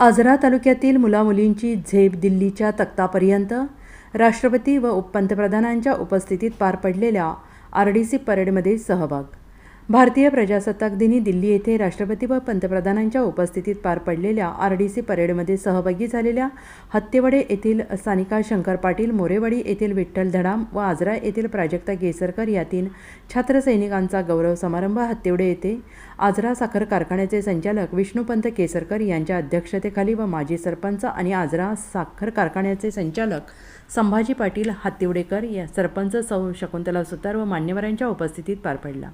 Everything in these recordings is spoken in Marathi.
आजरा तालुक्यातील मुलामुलींची झेप दिल्लीच्या तक्तापर्यंत राष्ट्रपती व पंतप्रधानांच्या उपस्थितीत पार पडलेल्या आर डी सी परेडमध्ये सहभाग. भारतीय प्रजासत्ताक दिनी दिल्ली येथे राष्ट्रपती व पंतप्रधानांच्या उपस्थितीत पार पडलेल्या आर डी सी परेडमध्ये सहभागी झालेल्या हत्तेवडे येथील सानिका शंकर पाटील मोरेवाडी येथील विठ्ठल धडाम व आजरा येथील प्राजक्ता केसरकर या तीन छात्रसैनिकांचा गौरव समारंभ हत्तेवडे येथे आजरा साखर कारखान्याचे संचालक विष्णुपंत केसरकर यांच्या अध्यक्षतेखाली व माजी सरपंच आणि आजरा साखर कारखान्याचे संचालक संभाजी पाटील हातिवडेकर या सरपंच सौ शकुंतला सुतार व मान्यवरांच्या उपस्थितीत पार पडला.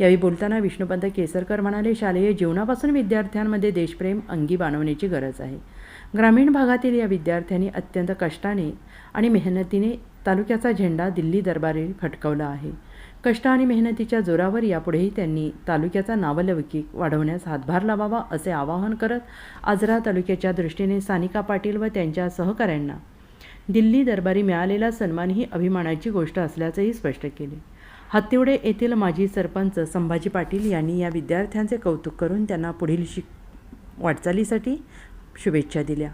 यावेळी बोलताना विष्णुपंत केसरकर म्हणाले शालेय जीवनापासून विद्यार्थ्यांमध्ये देशप्रेम अंगी बाणवण्याची गरज आहे. ग्रामीण भागातील या विद्यार्थ्यांनी अत्यंत कष्टाने आणि मेहनतीने तालुक्याचा झेंडा दिल्ली दरबारी फटकवला आहे. कष्ट आणि मेहनतीच्या जोरावर यापुढेही त्यांनी तालुक्याचा नावलौकिक वाढवण्यास हातभार लावावा असे आवाहन करत आजरा तालुक्याच्या दृष्टीने सानिका पाटील व त्यांच्या सहकाऱ्यांना दिल्ली दरबारी मिळालेला सन्मान ही अभिमानाची गोष्ट असल्याचंही स्पष्ट केले. हत्तिवडे येथील माजी सरपंच संभाजी पाटील यांनी या विद्यार्थ्यांचे कौतुक करून त्यांना पुढील शिक वाटचालीसाठी शुभेच्छा दिल्या.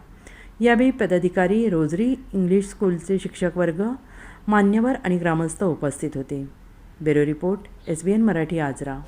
यावेळी पदाधिकारी रोजरी इंग्लिश स्कूलचे शिक्षक वर्ग मान्यवर आणि ग्रामस्थ उपस्थित होते. Bureau report S B N Marathi Ajara.